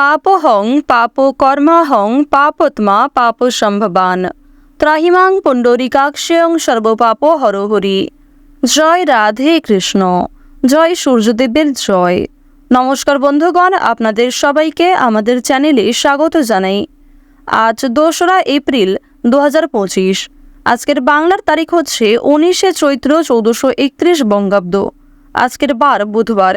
পাপহং পাপ কর্মাহং পাপত্মা পাপ সম্ভবান। ত্রাহিমাং পুণ্ডরিকাক্ষয়ং সর্বপাপ হরহরি। জয় রাধে কৃষ্ণ। জয় সূর্যদেবের জয়। নমস্কার বন্ধুগণ, আপনাদের সবাইকে আমাদের চ্যানেলে স্বাগত জানাই। আজ দোসরা এপ্রিল দু আজকের বাংলার তারিখ হচ্ছে উনিশে চৈত্র চৌদ্দশো একত্রিশ বঙ্গাব্দ। আজকের বার বুধবার।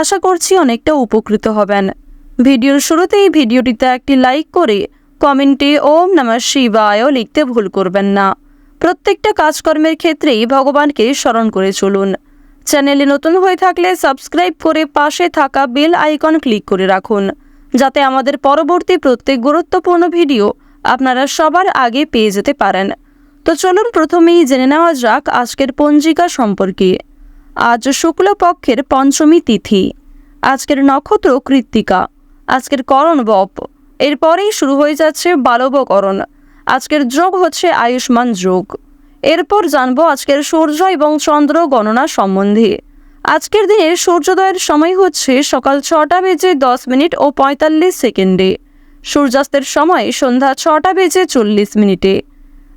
আশা করছি অনেকটা উপকৃত হবেন। ভিডিওর শুরুতেই ভিডিওটিতে একটি লাইক করে কমেন্টে ওম নমঃ শিবায় লিখতে ভুল করবেন না। প্রত্যেকটা কাজকর্মের ক্ষেত্রেই ভগবানকে স্মরণ করে চলুন। চ্যানেলে নতুন হয়ে থাকলে সাবস্ক্রাইব করে পাশে থাকা বেল আইকন ক্লিক করে রাখুন, যাতে আমাদের পরবর্তী প্রত্যেক গুরুত্বপূর্ণ ভিডিও আপনারা সবার আগে পেয়ে যেতে পারেন। তো চলুন প্রথমেই জেনে নেওয়া যাক আজকের পঞ্জিকা সম্পর্কে। আজ শুক্লপক্ষের পঞ্চমী তিথি। আজকের নক্ষত্র কৃত্তিকা। আজকের করণ বপ। এরপরেই শুরু হয়ে যাচ্ছে বালবকরণ। আজকের যোগ হচ্ছে আয়ুষ্মান যোগ। এরপর জানব আজকের সূর্য এবং চন্দ্র গণনা সম্বন্ধে। আজকের দিনে সূর্যোদয়ের সময় হচ্ছে সকাল ছটা বেজে দশ মিনিট ও পঁয়তাল্লিশ সেকেন্ডে। সূর্যাস্তের সময় সন্ধ্যা ছটা বেজে চল্লিশ মিনিটে।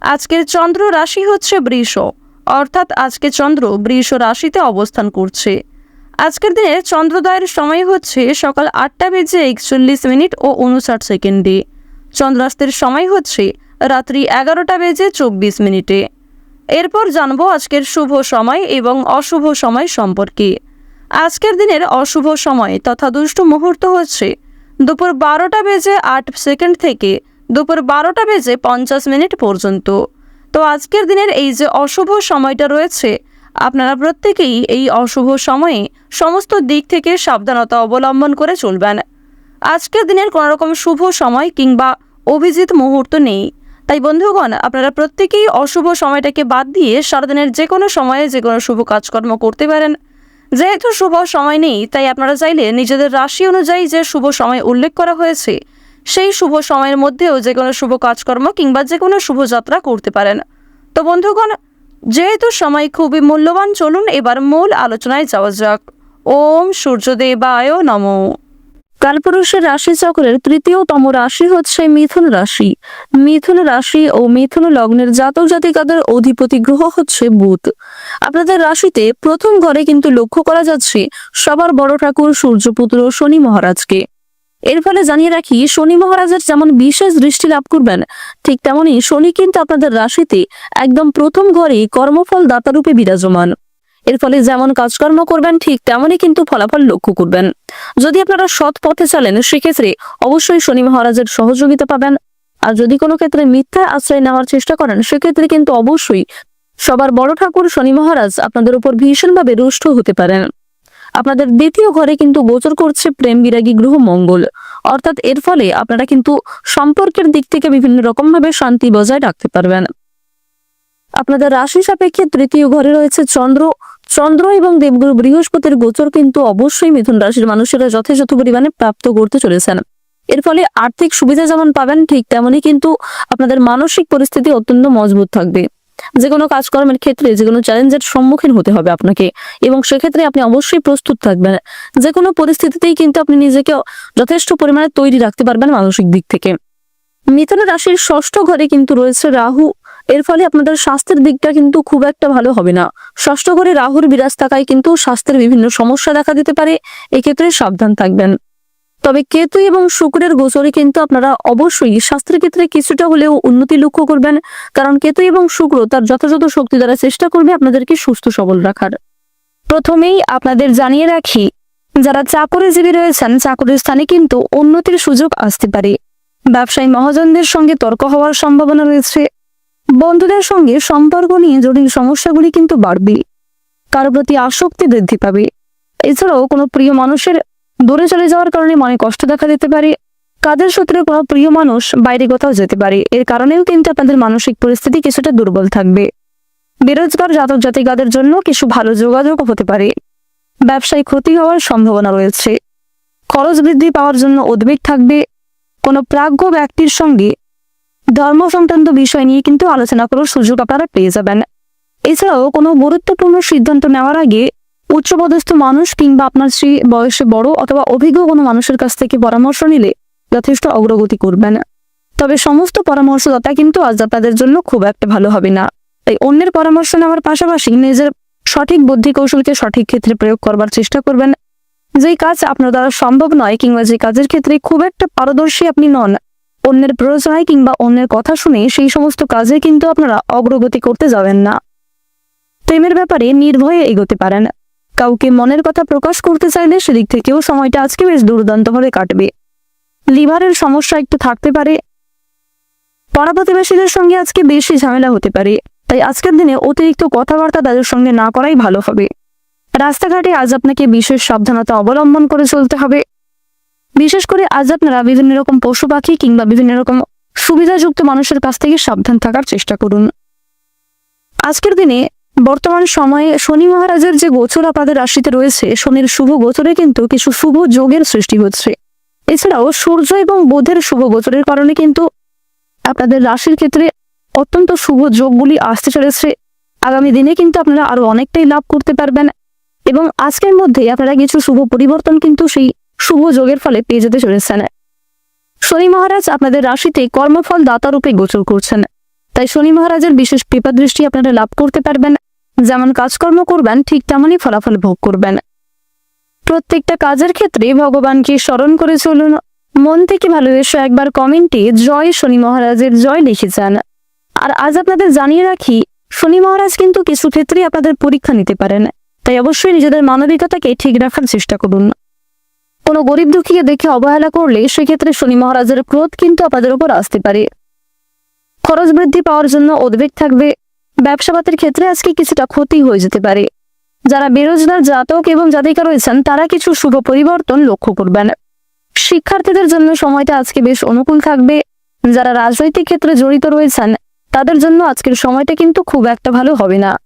আজকের চন্দ্র রাশি হচ্ছে বৃষ। অর্থাৎ আজকে চন্দ্র বৃষ রাশিতে অবস্থান করছে। আজকের দিনে চন্দ্রোদয়ের সময় হচ্ছে সকাল আটটা বেজে একচল্লিশ মিনিট ও উনষাট সেকেন্ডে। চন্দ্রাস্তের সময় হচ্ছে রাত্রি এগারোটা বেজে চব্বিশ মিনিটে। এরপর জানব আজকের শুভ সময় এবং অশুভ সময় সম্পর্কে। আজকের দিনের অশুভ সময় তথা দুষ্ট মুহূর্ত হচ্ছে দুপুর বারোটা বেজে আট সেকেন্ড থেকে দুপুর বারোটা বেজে পঞ্চাশ মিনিট পর্যন্ত। তো আজকের দিনের এই যে অশুভ সময়টা রয়েছে, আপনারা প্রত্যেকেই এই অশুভ সময়ে সমস্ত দিক থেকে সাবধানতা অবলম্বন করে চলবেন। আজকের দিনের কোনো রকম শুভ সময় কিংবা অভিজিৎ মুহূর্ত নেই। তাই বন্ধুগণ, আপনারা প্রত্যেকেই অশুভ সময়টাকে বাদ দিয়ে সারাদিনের যে কোনো সময়ে যে কোনো শুভ কাজকর্ম করতে পারেন। যেহেতু শুভ সময় নেই, তাই আপনারা চাইলে নিজেদের রাশি অনুযায়ী যে শুভ সময় উল্লেখ করা হয়েছে সেই শুভ সময়ের মধ্যেও যে কোনো শুভ কাজকর্ম কিংবা যে কোনো শুভযাত্রা করতে পারেন। তো বন্ধুগণ, যেহেতু সময় খুবই মূল্যবান, চলুন এবার মূল আলোচনায় যাওয়া যাক। ওম সূর্যদেবায় নম। কালপুরুষের রাশি চক্রের তৃতীয়তম রাশি হচ্ছে মিথুন রাশি। মিথুন রাশি ও মিথুন লগ্নের জাতক জাতিকাদের অধিপতি গ্রহ হচ্ছে বুধ। আপনাদের রাশিতে প্রথম ঘরে কিন্তু লক্ষ্য করা যাচ্ছে সবার বড় ঠাকুর, সূর্যপুত্র, শনি মহারাজকে। এর ফলে জানিয়ে রাখি, শনি মহারাজের যেমন বিশেষ দৃষ্টি লাভ করবেন, ঠিক তেমনি শনি কিন্তু আপনাদের রাশিতে একদম প্রথম ঘরেই কর্মফল দাতারূপে বিরাজমান। এর ফলে যেমন কাজকর্ম করবেন, ঠিক তেমনই কিন্তু ফলাফল লক্ষ্য করবেন। যদি আপনারা সৎ পথে চলেন, সেক্ষেত্রে অবশ্যই শনি মহারাজের সহযোগিতা পাবেন। আর যদি কোনো ক্ষেত্রে মিথ্যা আশ্রয় নেওয়ার চেষ্টা করেন, সেক্ষেত্রে কিন্তু অবশ্যই সবার বড় ঠাকুর শনি মহারাজ আপনাদের উপর ভীষণভাবে রুষ্ট হতে পারেন। আপনাদের দ্বিতীয় ঘরে কিন্তু গোচর করছে প্রেম বিরাগী গ্রহ মঙ্গল। অর্থাৎ এর ফলে আপনারা কিন্তু সম্পর্কের দিক থেকে বিভিন্ন রকম ভাবে শান্তি বজায় রাখতে পারবেন। আপনাদের রাশি সাপেক্ষে তৃতীয় ঘরে রয়েছে চন্দ্র। চন্দ্র এবং দেবগুরু বৃহস্পতির গোচর কিন্তু অবশ্যই মিথুন রাশির মানুষেরা যথেষ্ট পরিমাণে প্রাপ্ত করতে চলেছেন। এর ফলে আর্থিক সুবিধা যেমন পাবেন, ঠিক তেমনই কিন্তু আপনাদের মানসিক পরিস্থিতি অত্যন্ত মজবুত থাকবে। যে কোনো কাজকর্মের ক্ষেত্রে যে কোনো চ্যালেঞ্জের সম্মুখীন হতে হবে আপনাকে। এবং সেক্ষেত্রে আপনি অবশ্যই প্রস্তুত থাকবেন। যে কোনো পরিস্থিতিতেই কিন্তু আপনি নিজেকে যথেষ্ট পরিমাণে তৈরি রাখতে পারবেন মানসিক দিক থেকে। মিথুন রাশির ষষ্ঠ ঘরে কিন্তু রয়েছে রাহু। এর ফলে আপনাদের স্বাস্থ্যের দিকটা কিন্তু খুব একটা ভালো হবে না। ষষ্ঠ ঘরে রাহুর বিরাজ থাকায় কিন্তু স্বাস্থ্যের বিভিন্ন সমস্যা দেখা দিতে পারে। এক্ষেত্রে সাবধান থাকবেন। তবে কেতু এবং শুক্রের গোচরে কিন্তু আপনারা অবশ্যই স্বাস্থ্যের ক্ষেত্রে কিছুটা হলেও উন্নতি লক্ষ্য করবেন। কারণ কেতু এবং শুক্র তার যথাযথ শক্তি দ্বারা চেষ্টা করবে আপনাদেরকে সুস্থ সবল রাখার। প্রথমেই আপনাদের জানিয়ে রাখি, যারা চাকরিজীবী রয়েছেন, চাকরির স্থানে কিন্তু উন্নতির সুযোগ আসতে পারে। ব্যবসায়ী মহাজনদের সঙ্গে তর্ক হওয়ার সম্ভাবনা রয়েছে। বন্ধুদের সঙ্গে সম্পর্ক নিয়ে জটিল সমস্যাগুলি কিন্তু বাড়বে। কারও প্রতি আসক্তি বৃদ্ধি পাবে। এছাড়াও কোনো প্রিয় মানুষের দূরে চলে যাওয়ার কারণে মনে কষ্ট দেখা দিতে পারে। কাজের সূত্রে কোনো প্রিয় মানুষ বাইরে কোথাও যেতে পারে। এর কারণেও কিন্তু আপনাদের মানসিক পরিস্থিতি কিছুটা দুর্বল থাকবে। বেরোজগার জাতক জাতিকাদের জন্য কিছু ভালো যোগাযোগ হতে পারে। ব্যবসায় ক্ষতি হওয়ার সম্ভাবনা রয়েছে। খরচ বৃদ্ধি পাওয়ার জন্য উদ্বেগ থাকবে। কোনো প্রাজ্ঞ ব্যক্তির সঙ্গে ধর্ম সংক্রান্ত বিষয় নিয়ে কিন্তু আলোচনা করার সুযোগ আপনারা পেয়ে যাবেন। এছাড়াও কোনো গুরুত্বপূর্ণ সিদ্ধান্ত নেওয়ার আগে উচ্চপদস্থ মানুষ কিংবা আপনার শ্রী বয়সে বড় অথবা অভিজ্ঞ কোনো মানুষের কাছ থেকে পরামর্শ নিলে যথেষ্ট অগ্রগতি করবেন। তবে সমস্ত পরামর্শদাতা কিন্তু আজ আপনাদের জন্য খুব একটা ভালো হবে না। তাই অন্যের পরামর্শ নেওয়ার পাশাপাশি নিজের সঠিক বুদ্ধি কৌশলকে সঠিক ক্ষেত্রে প্রয়োগ করবার চেষ্টা করবেন। যেই কাজ আপনার দ্বারা সম্ভব নয় কিংবা যে কাজের ক্ষেত্রে খুব একটা পারদর্শী আপনি নন, অন্যের প্ররোচনায় কিংবা অন্যের কথা শুনে সেই সমস্ত কাজে কিন্তু আপনারা অগ্রগতি করতে যাবেন না। প্রেমের ব্যাপারে নির্ভয়ে এগোতে পারেন। কাউকে মনের কথা প্রকাশ করতে চাইলে সেদিক থেকেও সময়টা আজকে বেশ দুর্দান্তভাবে কাটবে। লিভারের সমস্যা একটু থাকতে পারে। পাড়া প্রতিবেশীদের সঙ্গে আজকে বেশি ঝামেলা হতে পারে। তাই আজকের দিনে অতিরিক্ত কথাবার্তা তাদের সঙ্গে না করাই ভালো হবে। রাস্তাঘাটে আজ আপনাকে বিশেষ সাবধানতা অবলম্বন করে চলতে হবে। বিশেষ করে আজ আপনারা বিভিন্ন রকম পশু পাখি কিংবা বিভিন্ন রকম সুবিধাযুক্ত মানুষের কাছ থেকে সাবধান থাকার চেষ্টা করুন। আজকের দিনে বর্তমান সময়ে শনি মহারাজের যে গোচর আপনাদের রাশিতে রয়েছে, শনির শুভ গোচরে কিন্তু কিছু শুভ যোগের সৃষ্টি হচ্ছে। এছাড়াও সূর্য এবং বোধের শুভ গোচরের কারণে কিন্তু আপনাদের রাশির ক্ষেত্রে অত্যন্ত শুভ যোগগুলি আসতে চলেছে। আগামী দিনে কিন্তু আপনারা আরও অনেকটাই লাভ করতে পারবেন এবং আজকের মধ্যে আপনারা কিছু শুভ পরিবর্তন কিন্তু সেই শুভ যোগের ফলে পেয়ে যেতে চলেছেন। শনি মহারাজ আপনাদের রাশিতে কর্মফল দাতা রূপে গোচর করছেন। তাই শনি মহারাজের বিশেষ কৃপা দৃষ্টি আপনারা লাভ করতে পারবেন। যেমন কাজকর্ম করবেন, ঠিক তেমনই ফলাফল ভোগ করবেন। প্রত্যেকটা কাজের ক্ষেত্রে ভগবানকে স্মরণ করে চলুন। মন থেকে ভালোবেসে একবার কমেন্টে জয় শনি মহারাজের জয় লিখে আর আজ আপনাদের জানিয়ে রাখি, শনি মহারাজ কিন্তু কিছু ক্ষেত্রে আপনাদের পরীক্ষা নিতে পারেন। তাই অবশ্যই নিজেদের মানবিকতাকে ঠিক রাখার চেষ্টা করুন। কোনো গরিব দুঃখীকে দেখে অবহেলা করলে সেক্ষেত্রে শনি মহারাজের ক্রোধ কিন্তু আপনাদের উপর আসতে পারে। খরচ বৃদ্ধি পাওয়ার জন্য উদ্বেগ থাকবে ব্যবসাপাতের ক্ষেত্রে আজকে কিছুটা ক্ষতি হয়ে যেতে পারে। যারা বেরোজগার, জাতক এবং জাতিকা রয়েছেন, তারা কিছু শুভ পরিবর্তন লক্ষ্য করবেন। শিক্ষার্থীদের জন্য সময়টা আজকে বেশ অনুকূল থাকবে। যারা রাজনৈতিক ক্ষেত্রে জড়িত রয়েছেন, তাদের জন্য আজকের সময়টা কিন্তু খুব একটা ভালো হবে না।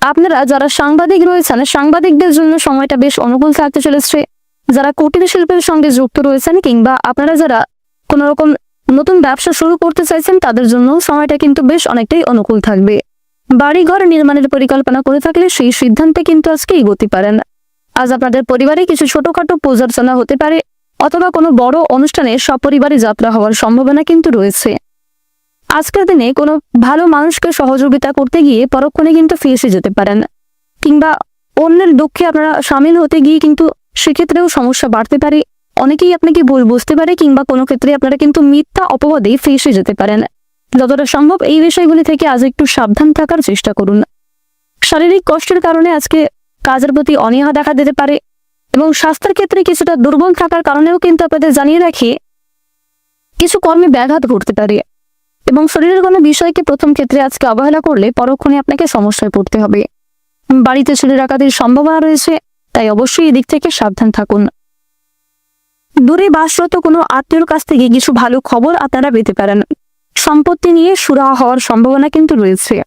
আপনারা যারা সাংবাদিক রয়েছেন, সাংবাদিকদের জন্য সময়টা বেশ অনুকূল থাকতে চলেছে। যারা কুটির শিল্পের সঙ্গে যুক্ত রয়েছেন কিংবা আপনারা যারা কোনো রকম নতুন ব্যবসা শুরু করতে চাইছেন, তাদের জন্য সময়টা কিন্তু বেশ অনেকটাই অনুকূল থাকবে। বাড়িঘর নির্মাণের পরিকল্পনা করে থাকলে সেই সিদ্ধান্তে কিন্তু আজকে এগোতে পারেন। আজ আপনাদের পরিবারে কিছু ছোটখাটো পূজার্চনা হতে পারে, অথবা কোনো বড় অনুষ্ঠানে সপরিবারে যাত্রা হওয়ার সম্ভাবনা কিন্তু রয়েছে। আজকের দিনে কোনো ভালো মানুষকে সহযোগিতা করতে গিয়ে পরক্ষণে কিন্তু ফেসে যেতে পারেন, কিংবা অন্যের দুঃখে আপনারা সামিল হতে গিয়ে কিন্তু সেক্ষেত্রেও সমস্যা বাড়তে পারে। অনেকেই আপনাকে ভুল বুঝতে পারে কিংবা কোনো ক্ষেত্রে আপনারা কিন্তু মিথ্যা অপবাদে ফেসে যেতে পারেন। যতটা সম্ভব এই বিষয়গুলি থেকে আজ একটু সাবধান থাকার চেষ্টা করুন। শারীরিক কষ্টের কারণে আজকে কাজের প্রতি অনীহা দেখা দিতে পারে এবং স্বাস্থ্যের ক্ষেত্রে কিছুটা দুর্বল থাকার কারণেও কিন্তু আপনাদের জানিয়ে রাখি, কিছু কর্মে ব্যাঘাত ঘটতে পারে এবং শরীরের কোনো বিষয়কে প্রথম ক্ষেত্রে আজকে অবহেলা করলে পরক্ষণে আপনাকে সমস্যায় পড়তে হবে। বাড়িতে শরীর আঘাতের সম্ভাবনা রয়েছে, তাই অবশ্যই এদিক থেকে সাবধান থাকুন। দূরে বাসরত কোনো আত্মীয়র কাছ থেকে কিছু ভালো খবর আপনারা পেতে পারেন। সম্পত্তি নিয়ে সুরা হওয়ার সম্ভাবনা কিন্তু রয়েছে।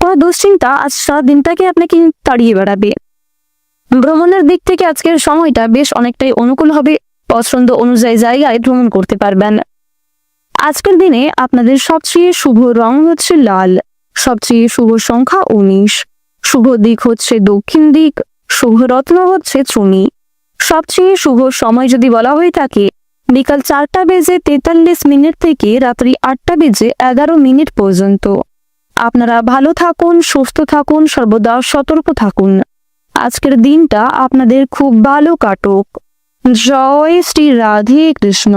কোনো দুশ্চিন্তা আজ সারা দিনটাকে আপনাকে তাড়িয়ে বেড়াবে। ভ্রমণের দিক থেকে আজকের সময়টা বেশ অনেকটাই অনুকূল হবে। পছন্দ অনুযায়ী জায়গায় ভ্রমণ করতে পারবেন। আজকের দিনে আপনাদের সবচেয়ে শুভ রং হচ্ছে লাল। সবচেয়ে শুভ সংখ্যা উনিশ। শুভ দিক হচ্ছে দক্ষিণ দিক। শুভ রত্ন হচ্ছে চুনি। সবচেয়ে শুভ সময় যদি বলা হয়ে থাকে, বিকাল চারটা বেজে তেতাল্লিশ মিনিট থেকে রাত্রি আটটা বেজে এগারো মিনিট পর্যন্ত। আপনারা ভালো থাকুন, সুস্থ থাকুন, সর্বদা সতর্ক থাকুন। আজকের দিনটা আপনাদের খুব ভালো কাটুক। জয় শ্রী রাধে কৃষ্ণ।